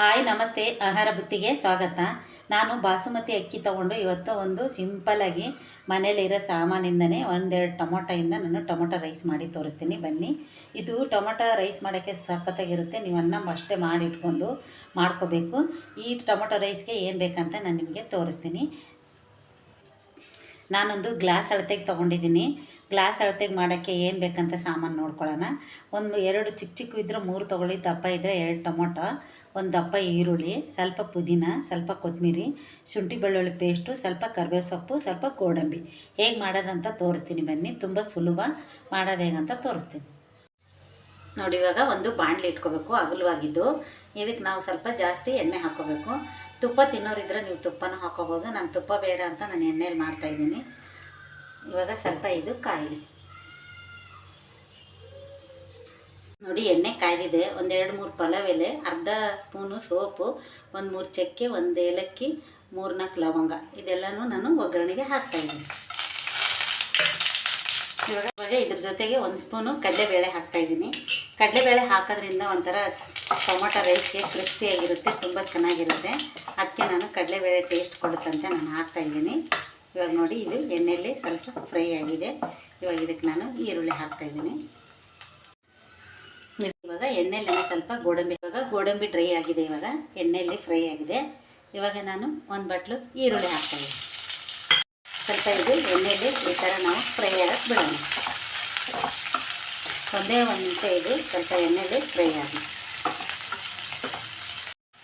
Hi, ನಮಸ್ತೆ. ಆಹಾರ ಬುತ್ತಿಗೆ ಸ್ವಾಗತ. ನಾನು ಬಾಸುಮತಿ ಅಕ್ಕಿ ತಗೊಂಡು ಇವತ್ತು ಒಂದು ಸಿಂಪಲ್ಲಾಗಿ ಮನೇಲಿರೋ ಸಾಮಾನಿಂದನೇ ಒಂದೆರಡು ಟೊಮೊಟೊಯಿಂದ ನಾನು ಟೊಮೊಟೊ ರೈಸ್ ಮಾಡಿ ತೋರಿಸ್ತೀನಿ. ಬನ್ನಿ. ಇದು ಟೊಮೊಟೊ ರೈಸ್ ಮಾಡೋಕ್ಕೆ ಸಖತ್ತಾಗಿರುತ್ತೆ. ನೀವು ಅನ್ನ ಅಷ್ಟೇ ಮಾಡಿ ಇಟ್ಕೊಂಡು ಮಾಡ್ಕೋಬೇಕು. ಈ ಟೊಮೊಟೊ ರೈಸ್ಗೆ ಏನು ಬೇಕಂತ ನಾನು ನಿಮಗೆ ತೋರಿಸ್ತೀನಿ. ನಾನೊಂದು ಗ್ಲಾಸ್ ಅಳತೆಗೆ ತೊಗೊಂಡಿದ್ದೀನಿ. ಗ್ಲಾಸ್ ಅಳತೆಗೆ ಮಾಡೋಕ್ಕೆ ಏನು ಬೇಕಂತ ಸಾಮಾನು ನೋಡ್ಕೊಳ್ಳೋಣ. ಒಂದು ಎರಡು ಚಿಕ್ಕ ಚಿಕ್ಕ ಇದ್ದರೆ ಮೂರು ತೊಗೊಳ್ಳಿ. ದಪ್ಪ ಇದ್ದರೆ ಎರಡು ಟೊಮೊಟೊ. ಒಂದು ದಪ್ಪ ಈರುಳ್ಳಿ, ಸ್ವಲ್ಪ ಪುದೀನ, ಸ್ವಲ್ಪ ಕೊತ್ತಂಬರಿ ಶುಂಠಿ ಬೆಳ್ಳುಳ್ಳಿ ಪೇಸ್ಟು, ಸ್ವಲ್ಪ ಕರಿಬೇವು ಸೊಪ್ಪು ಸ್ವಲ್ಪ ಗೋಡಂಬಿ. ಹೇಗೆ ಮಾಡೋದಂತ ತೋರಿಸ್ತೀನಿ ಬನ್ನಿ. ತುಂಬ ಸುಲಭ ಮಾಡೋದು ಹೇಗಂತ ತೋರಿಸ್ತೀನಿ. ನೋಡಿ, ಇವಾಗ ಒಂದು ಬಾಣಲಿ ಇಟ್ಕೋಬೇಕು, ಅಗಲವಾಗಿದ್ದು. ಇದಕ್ಕೆ ನಾವು ಸ್ವಲ್ಪ ಜಾಸ್ತಿ ಎಣ್ಣೆ ಹಾಕೋಬೇಕು. ತುಪ್ಪ ತಿನ್ನೋರಿದ್ರೆ ನೀವು ತುಪ್ಪನೂ ಹಾಕೋಬೋದು. ನಾನು ತುಪ್ಪ ಬೇಡ ಅಂತ ನಾನು ಎಣ್ಣೆಯಲ್ಲಿ ಮಾಡ್ತಾಯಿದ್ದೀನಿ ಇವಾಗ ಸ್ವಲ್ಪ ಇದು ಕಾಯಿಲಿ. ನೋಡಿ ಎಣ್ಣೆ ಕಾಯ್ದಿದೆ. ಒಂದೆರಡು ಮೂರು ಪಲಾವ್ ಎಲೆ ಅರ್ಧ ಸ್ಪೂನು ಸೋಪು, ಒಂದು ಮೂರು ಚಕ್ಕೆ, ಒಂದು ಏಲಕ್ಕಿ, ಮೂರು ನಾಲ್ಕು ಲವಂಗ. ಇದೆಲ್ಲನೂ ನಾನು ಒಗ್ಗರಣೆಗೆ ಹಾಕ್ತಾಯಿದ್ದೀನಿ ಇವಾಗ ಇವಾಗ ಇದ್ರ ಜೊತೆಗೆ ಒಂದು ಸ್ಪೂನು ಕಡಲೆಬೇಳೆ ಹಾಕ್ತಾಯಿದ್ದೀನಿ ಕಡಲೆಬೇಳೆ ಹಾಕೋದ್ರಿಂದ ಒಂಥರ ಟೊಮೊಟೊ ರೈಸ್ಗೆ ಕ್ರಿಸ್ಪಿಯಾಗಿರುತ್ತೆ, ತುಂಬ ಚೆನ್ನಾಗಿರುತ್ತೆ. ಅದಕ್ಕೆ ನಾನು ಕಡಲೆಬೇಳೆ ಟೇಸ್ಟ್ ಕೊಡುತ್ತಂತೆ ನಾನು ಹಾಕ್ತಾಯಿದ್ದೀನಿ ಇವಾಗ ನೋಡಿ ಇದು ಎಣ್ಣೆಯಲ್ಲಿ ಸ್ವಲ್ಪ ಫ್ರೈ ಆಗಿದೆ. ಇವಾಗ ಇದಕ್ಕೆ ನಾನು ಈರುಳ್ಳಿ ಹಾಕ್ತಾಯಿದ್ದೀನಿ ಇವಾಗ ಎಣ್ಣೆಯಲ್ಲಿ ಸ್ವಲ್ಪ ಗೋಡಂಬಿ, ಇವಾಗ ಗೋಡಂಬಿ ಡ್ರೈ ಆಗಿದೆ, ಇವಾಗ ಎಣ್ಣೆಯಲ್ಲಿ ಫ್ರೈ ಆಗಿದೆ. ಇವಾಗ ನಾನು ಒಂದು ಬಟ್ಲು ಈರುಳ್ಳಿ ಹಾಕ್ತೀನಿ. ಸ್ವಲ್ಪ ಇದು ಎಣ್ಣೆಯಲ್ಲಿ ಈ ಥರ ನಾವು ಫ್ರೈ ಆಗಕ್ಕೆ ಬಿಡೋಣ. ಒಂದೇ ಒಂದು ನಿಮಿಷ ಇದು ಸ್ವಲ್ಪ ಎಣ್ಣೆಯಲ್ಲಿ ಫ್ರೈ ಆಗಿ.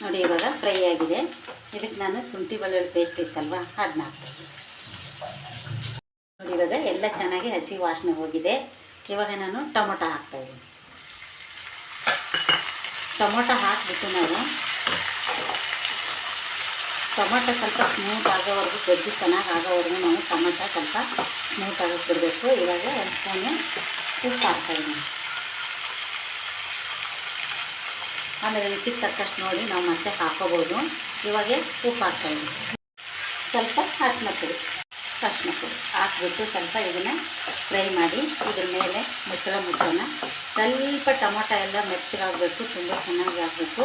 ನೋಡಿ, ಇವಾಗ ಫ್ರೈ ಆಗಿದೆ. ಇದಕ್ಕೆ ನಾನು ಶುಂಠಿ ಬೆಳ್ಳುಳ್ಳಿ ಪೇಸ್ಟ್ ಇತ್ತಲ್ವ ಅದನ್ನ ಹಾಕ್ತೀನಿ. ನೋಡಿ, ಇವಾಗ ಎಲ್ಲ ಚೆನ್ನಾಗಿ ಹಸಿ ವಾಸನೆ ಹೋಗಿದೆ. ಇವಾಗ ನಾನು ಟೊಮೊಟೊ ಹಾಕ್ತಾಯಿದ್ದೀನಿ ಟೊಮೊಟೊ ಹಾಕಿಬಿಟ್ಟು ನಾವು ಟೊಮೊಟೊ ಸ್ವಲ್ಪ ಸ್ಮೂತ್ ಆಗೋವರೆಗೂ, ಗೊಜ್ಜು ಚೆನ್ನಾಗಿ ಆಗೋವರೆಗೂ ನಾವು ಟೊಮೊಟೊ ಸ್ವಲ್ಪ ಸ್ಮೂತ್ ಆಗೋಕ್ಕೆ ಬಿಡಬೇಕು. ಇವಾಗ ಒಂದು ಸ್ಪೂನು ಉಪ್ಪು ಹಾಕ್ತಾಯಿದ್ದೀನಿ ಆಮೇಲೆ ರುಚಿಗೆ ತಕ್ಕಷ್ಟು ನೋಡಿ ನಾವು ಮತ್ತೆ ಹಾಕೋಬೋದು. ಇವಾಗ ಉಪ್ಪು ಹಾಕ್ತಾಯಿದ್ದೀನಿ ಸ್ವಲ್ಪ ಅರಿಶಿನ ಪುಡಿ ಅರಿಶಿನ ಪುಡಿ ಹಾಕ್ಬಿಟ್ಟು ಸ್ವಲ್ಪ ಇದನ್ನು ಫ್ರೈ ಮಾಡಿ ಇದ್ರ ಮೇಲೆ ಮುಚ್ಚಳ ಮುಚ್ಚೋಣ ಸ್ವಲ್ಪ ಟೊಮೊಟೊ ಎಲ್ಲ ಮೆತ್ತಗಾಗಬೇಕು, ತುಂಬ ಚೆನ್ನಾಗಿ ಆಗಬೇಕು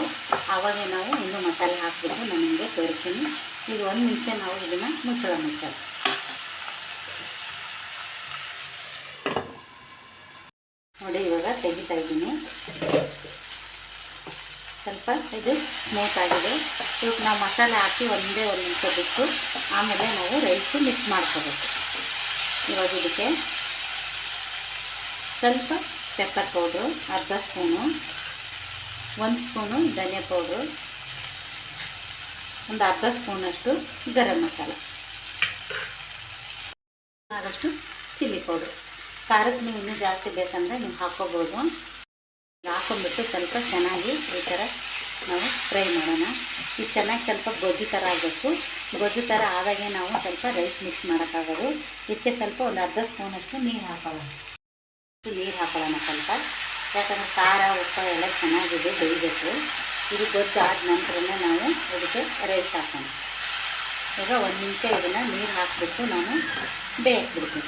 ಆವಾಗ ನಾವು ಇನ್ನೂ ಮಸಾಲೆ ಹಾಕಬೇಕು ನಾನು ನಿಮಗೆ ತೋರಿಸ್ತೀನಿ. ಈಗ ಒಂದು ನಿಮಿಷ ನಾವು ಇದನ್ನು ಮುಚ್ಚಳ ಮುಚ್ಚಳ. ನೋಡಿ, ಇವಾಗ ತೆಗಿತಾ ಇದ್ದೀನಿ. ಸ್ವಲ್ಪ ಇದು ಸ್ಮೂತ್ ಆಗಿದೆ. ಇವಕ್ಕೆ ನಾವು ಮಸಾಲೆ ಹಾಕಿ ಒಂದೇ ಒಂದು ನಿಮಿಷ ಬಿಟ್ಟು ಆಮೇಲೆ ನಾವು ರೈಸು ಮಿಕ್ಸ್ ಮಾಡ್ಕೋಬೇಕು. ಇವಾಗ ಇದಕ್ಕೆ ಸ್ವಲ್ಪ ಪೆಪ್ಪರ್ ಪೌಡ್ರು ಅರ್ಧ ಸ್ಪೂನು ಒಂದು ಸ್ಪೂನು ಧನಿಯಾ ಪೌಡ್ರು ಒಂದು ಅರ್ಧ ಸ್ಪೂನಷ್ಟು ಗರಂ ಮಸಾಲ, ಆದಷ್ಟು ಚಿಲ್ಲಿ ಪೌಡ್ರು ಖಾರಕ್ಕೆ ನೀವು ಇನ್ನೂ ಜಾಸ್ತಿ ಬೇಕಂದರೆ ನೀವು ಹಾಕ್ಕೋಬೋದು ಹಾಕೊಂಡ್ಬಿಟ್ಟು ಸ್ವಲ್ಪ ಚೆನ್ನಾಗಿ ಈ ಥರ ನಾವು ಫ್ರೈ ಮಾಡೋಣ. ಇದು ಚೆನ್ನಾಗಿ ಸ್ವಲ್ಪ ಗೊಜ್ಜು ಥರ ಆಗಬೇಕು. ಗೊಜ್ಜು ಥರ ಆದಾಗೆ ನಾವು ಸ್ವಲ್ಪ ರೈಸ್ ಮಿಕ್ಸ್ ಮಾಡೋಕ್ಕಾಗೋದು. ಇದಕ್ಕೆ ಸ್ವಲ್ಪ ಒಂದು ಅರ್ಧ ಸ್ಪೂನಷ್ಟು ನೀರು ಹಾಕೊಳ್ಳೋಣ ನೀರು ಹಾಕೋಣ ಸ್ವಲ್ಪ. ಯಾಕಂದರೆ ಖಾರ, ಉಪ್ಪ ಎಲ್ಲ ಚೆನ್ನಾಗಿದೆ ಬೇಯಬೇಕು ಇದು ಗೊತ್ತು ಆದ ನಂತರನೇ ನಾವು ಇದಕ್ಕೆ ರೈಸ್ ಹಾಕೋಣ. ಈಗ ಒಂದು ನಿಮಿಷ ಇದನ್ನು ನೀರು ಹಾಕಿಬಿಟ್ಟು ನಾನು ಬೇಯಿಸ್ಬಿಡ್ತೀನಿ ಬಿಡ್ತೀನಿ.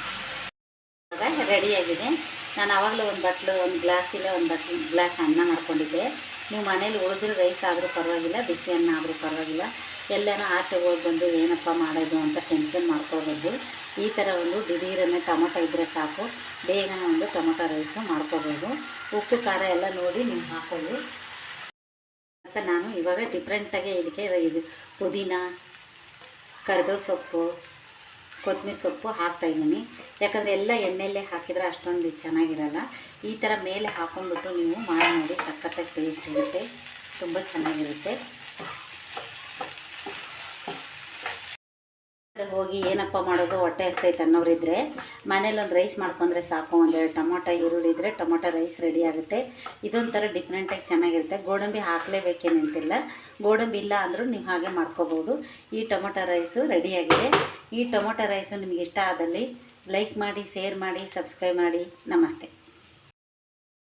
ಇವಾಗ ರೆಡಿಯಾಗಿದೆ ನಾನು ಆವಾಗಲೇ ಒಂದು ಬಟ್ಲು, ಒಂದು ಗ್ಲಾಸ್ ಇಲ್ಲ ಒಂದು ಬಟ್ಲು, ಗ್ಲಾಸ್ ಅನ್ನ ಮಾಡ್ಕೊಂಡಿದ್ದೆ. ನೀವು ಮನೇಲಿ ಉಳಿದ್ರೆ ರೈಸ್ ಆದರೂ ಪರವಾಗಿಲ್ಲ, ಬಿಸಿ ಅನ್ನ ಆದರೂ ಪರವಾಗಿಲ್ಲ. ಎಲ್ಲನೋ ಆಚೆ ಹೋಗಿ ಬಂದು ಏನಪ್ಪ ಮಾಡೋದು ಅಂತ ಟೆನ್ಷನ್ ಮಾಡ್ಕೋಬೋದು ಈ ಥರ ಒಂದು ದಿಢೀರನ್ನೇ ಟೊಮೊಟೊ ಇದ್ದರೆ ಸಾಕು. ಬೇಗನೆ ಒಂದು ಟೊಮೊಟೊ ರೈಸು ಮಾಡ್ಕೋಬೋದು ಉಪ್ಪು, ಖಾರ ಎಲ್ಲ ನೋಡಿ ನೀವು ಹಾಕೊಳ್ಳಿ. ಮತ್ತು ನಾನು ಇವಾಗ ಡಿಫ್ರೆಂಟಾಗಿ ಇದಕ್ಕೆ ಇದು ಪುದೀನ, ಕರಿಬೇವು ಸೊಪ್ಪು ಕೊತ್ತಂಬರಿ ಸೊಪ್ಪು ಹಾಕ್ತಾಯಿದ್ದೀನಿ ಯಾಕಂದರೆ ಎಲ್ಲ ಎಣ್ಣೆಯಲ್ಲೇ ಹಾಕಿದರೆ ಅಷ್ಟೊಂದು ಚೆನ್ನಾಗಿರಲ್ಲ. ಈ ಥರ ಮೇಲೆ ಹಾಕೊಂಡ್ಬಿಟ್ಟು ನೀವು ಮಾಡಿ ನೋಡಿ ಸಕ್ಕತ್ತಾಗಿ ಟೇಸ್ಟ್ ಇರುತ್ತೆ. ತುಂಬ ಚೆನ್ನಾಗಿರುತ್ತೆ. ಹೋಗಿ ಏನಪ್ಪ ಮಾಡೋದು ಹೊಟ್ಟೆ ಹಸ್ತೈತೆ ಅನ್ನೋರಿದ್ದರೆ ಮನೇಲಿ ಒಂದು ರೈಸ್ ಮಾಡ್ಕೊಂಡ್ರೆ ಸಾಕು ಒಂದೆರಡು ಟೊಮೊಟೊ, ಈರುಳ್ಳಿ ಇದ್ದರೆ ಟೊಮೊಟೊ ರೈಸ್ ರೆಡಿ ಆಗುತ್ತೆ. ಇದೊಂಥರ ಡಿಫ್ರೆಂಟಾಗಿ ಚೆನ್ನಾಗಿರುತ್ತೆ. ಗೋಡಂಬಿ ಹಾಕಲೇಬೇಕೇನಂತಿಲ್ಲ ಗೋಡಂಬಿ ಇಲ್ಲ ಅಂದರೂ ನೀವು ಹಾಗೆ ಮಾಡ್ಕೋಬೋದು. ಈ ಟೊಮೊಟೊ ರೈಸು ರೆಡಿಯಾಗಿದೆ ಈ ಟೊಮೊಟೊ ರೈಸು ನಿಮಗೆ ಇಷ್ಟ ಆದಲ್ಲಿ ಲೈಕ್ ಮಾಡಿ ಶೇರ್ ಮಾಡಿ ಸಬ್ಸ್ಕ್ರೈಬ್ ಮಾಡಿ. ನಮಸ್ತೆ.